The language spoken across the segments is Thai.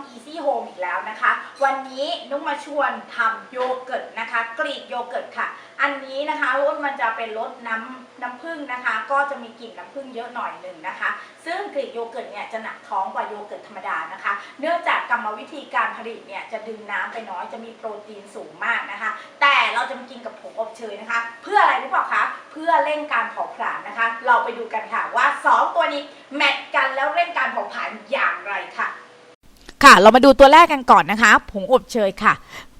อง Easy Home อีกแล้วนะคะ วันนี้นุ้งมาชวนทำโยเกิร์ตนะคะ กรีกโยเกิร์ตค่ะ อันนี้นะคะรสมันจะเป็นรสน้ำน้ำผึ้งนะคะ ก็จะมีกลิ่นน้ำผึ้งเยอะหน่อยหนึ่งนะคะ ซึ่งกรีกโยเกิร์ตเนี่ยจะหนักท้องกว่าโยเกิร์ตธรรมดานะคะ เนื่องจากกรรมวิธีการผลิตเนี่ยจะดึงน้ำไปน้อยจะมีโปรตีนสูงมากนะคะ แต่เราจะมากินกับผงอบเชยนะคะ เพื่ออะไรรู้เปล่าคะเพื่อเร่งการเผาผลาญนะคะ เราไปดูกันค่ะว่า 2 ตัวนี้แมทกันแล้วเร่งการเผาผลาญอย่างไรค่ะ ค่ะ เรามาดูตัวแรกกันก่อนนะคะ ผงอบเชยค่ะ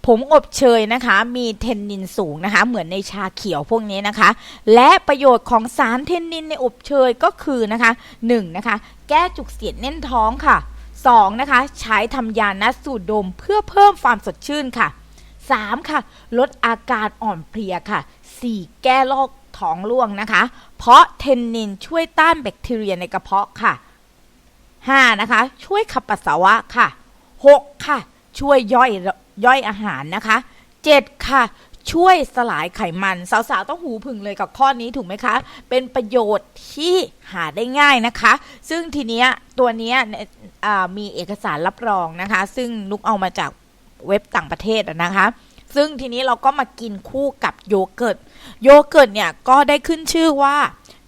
ผงอบเชยนะคะ มีเทนนินสูงนะคะ เหมือนในชาเขียวพวกนี้นะคะ และประโยชน์ของสารเทนนินในอบเชยก็คือนะคะ1นะคะ แก้จุกเสียดแน่นท้องค่ะ 2 นะคะ ใช้ทำยานัดสูดดมเพื่อเพิ่มความสดชื่นค่ะ 3 ค่ะ ลดอาการอ่อนเพลียค่ะ 4 แก้โรคท้องร่วงนะคะ เพราะเทนนินช่วยต้านแบคทีเรียในกระเพาะค่ะ 5 นะคะ ช่วยขับปัสสาวะค่ะ 6 ค่ะ ช่วยย่อยย่อยอาหารนะคะ 7 ค่ะ ช่วยสลายไขมัน สาวๆ ต้องหูผึ่งเลยกับข้อนี้ถูกไหมคะ เป็นประโยชน์ที่หาได้ง่ายนะคะ ซึ่งทีเนี้ยตัวเนี้ยมีเอกสารรับรองนะคะ ซึ่งนุกเอามาจากเว็บต่างประเทศนะคะซึ่งทีนี้เราก็มากินคู่กับโยเกิร์ต โยเกิร์ตเนี่ยก็ได้ขึ้นชื่อว่า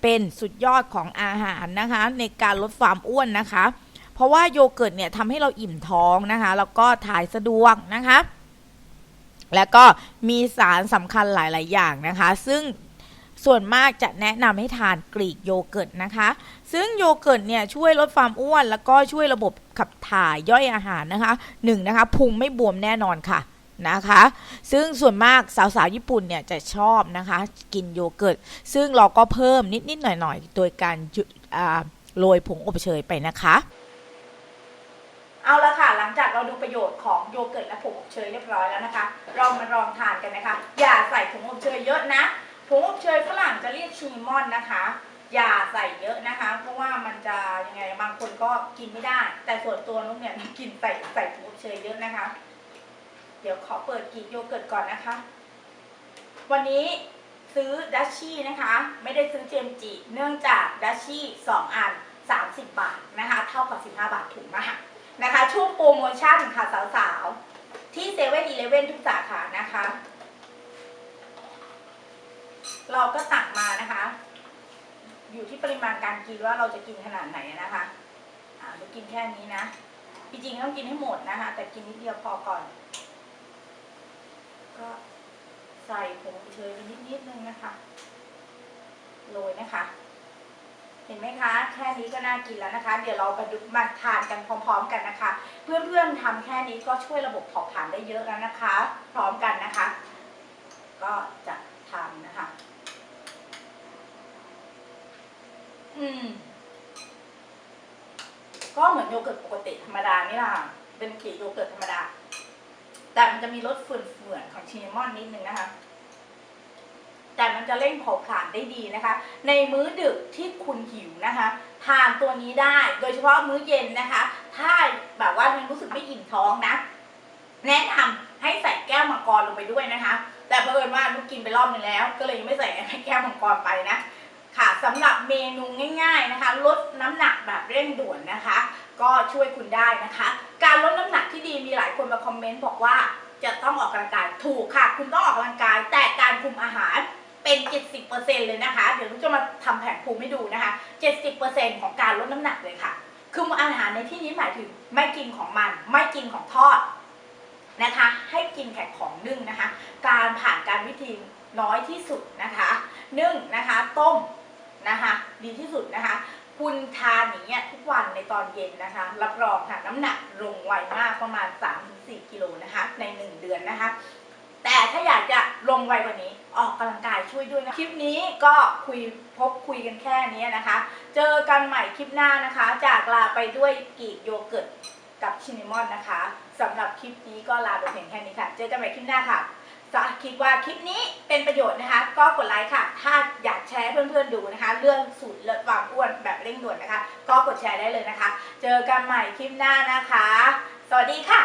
เป็นสุดยอดของอาหารนะคะ ในการลดความอ้วนนะคะ เพราะว่าโยเกิร์ตเนี่ยทำให้เราอิ่มท้องนะคะ แล้วก็ถ่ายสะดวกนะคะ แล้วก็มีสารสำคัญหลาย ๆ อย่างนะคะ ซึ่งส่วนมากจะแนะนำให้ทานกรีกโยเกิร์ตนะคะ ซึ่งโยเกิร์ตเนี่ยช่วยลดความอ้วน แล้วก็ช่วยระบบขับถ่ายย่อยอาหารนะคะหนึ่งนะคะพุงไม่บวมแน่นอนค่ะ นะคะ ซึ่งส่วนมากสาวๆญี่ปุ่นเนี่ยจะชอบนะคะ กินโยเกิร์ต ซึ่งเราก็เพิ่มนิดๆหน่อยๆ โดยการโรยผงอบเชยไปนะคะ เอาละค่ะ หลังจากเราดูประโยชน์ของโยเกิร์ตและผงอบเชยเรียบร้อยแล้วนะคะเรามาลองทานกันนะคะ อย่าใส่ผงอบเชยเยอะนะผงอบเชยฝรั่งจะเรียกชินนามอนนะคะอย่าใส่เยอะนะคะ เพราะว่ามันจะยังไงบางคนก็กินไม่ได้ แต่ส่วนตัวนุ๊กเนี่ยกินใส่ใส่ผงอบเชยเยอะนะคะ เดี๋ยวขอเปิดกรีกโยเกิร์ตก่อนนะคะ วันนี้ซื้อดัชชี่นะคะ ไม่ได้ซื้อเจมจิ เนื่องจากดัชชี่2อัน 30 บาทนะคะ เท่ากับ 15 บาทถูกมากนะคะ ช่วงโปรโมชั่นค่ะสาวๆ ที่เซเว่นอีเลเว่นทุกสาขานะคะ เราก็ตักมานะคะ อยู่ที่ปริมาณการกินว่าเราจะกินขนาดไหนนะคะอ่าเรากินแค่นี้นะจริงๆต้องกินให้หมดนะคะ แต่กินนิดเดียวพอก่อน ก็ใส่ผงเชยไปนิดๆนึงนะคะโรยนะคะ เห็นไหมคะ แค่นี้ก็น่ากินแล้วนะคะ เดี๋ยวเราไปดูมาทานกันพร้อม ๆ กันนะคะ เพื่อนๆทำแค่นี้ก็ช่วยระบบเผาผลาญได้เยอะแล้วนะคะ พร้อมกันนะคะ ก็จะทำนะคะ อืมก็เหมือนโยเกิร์ตปกติธรรมดานี่แหละค่ะเป็นกรีโยเกิร์ตธรรมดา แต่มันจะมีรสเฟื่อนๆของชินามอนนิดนึงนะคะ แต่มันจะเร่งเผาผลาญได้ดีนะคะ ในมื้อดึกที่คุณหิวนะคะ ทานตัวนี้ได้ โดยเฉพาะมื้อเย็นนะคะ ถ้าแบบว่ายังรู้สึกไม่อิ่มท้องนะ แนะนำให้ใส่แก้วมังกรลงไปด้วยนะคะ แต่เผอิญว่าลูกกินไปรอบนึงแล้ว ก็เลยยังไม่ใส่แก้วมังกรไปนะค่ะสำหรับเมนูง่าย ๆนะคะ ลดน้ำหนักแบบเร่งด่วนนะคะ ก็ช่วยคุณได้นะคะ การลดน้ำหนักที่ดีมีหลายคนมาคอมเมนต์บอกว่าจะต้องออกกำลังกายถูกค่ะ คุณต้องออกกำลังกาย แต่การคุมอาหารเป็น 70%เลยนะคะ เดี๋ยวจะมาทำแผนภูมิให้ดูนะคะ 70%ของการลดน้ำหนักเลยค่ะคุมอาหารในที่นี้หมายถึงไม่กินของมัน ไม่กินของทอดนะคะ ให้กินแค่ของนึ่งนะคะ การผ่านการวิธีน้อยที่สุดนะคะ นึ่งนะคะ ต้มนะคะ ดีที่สุดนะคะ คุณทานอย่างเงี้ยทุกวันในตอนเย็นนะคะ รับรองค่ะน้ำหนักลงไวมากประมาณ 3-4 กิโลนะคะ ใน 1 เดือนนะคะ แต่ถ้าอยากจะลงไวกว่านี้ออกกำลังกายช่วยด้วยนะ คลิปนี้ก็คุยพบคุยกันแค่นี้นะคะ เจอกันใหม่คลิปหน้านะคะ จากลาไปด้วยกีกโยเกิร์ตกับชินนามอนนะคะสำหรับคลิปนี้ก็ลาไปเพียงแค่นี้ค่ะ เจอกันใหม่คลิปหน้าค่ะคิดว่าคลิปนี้เป็นประโยชน์นะคะ ก็กดไลค์ค่ะ ถ้าอยาก เพื่อนๆดูนะคะ เรื่องสูตรลดความอ้วนแบบเร่งด่วนนะคะ ก็กดแชร์ได้เลยนะคะ เจอกันใหม่คลิปหน้านะคะ สวัสดีค่ะ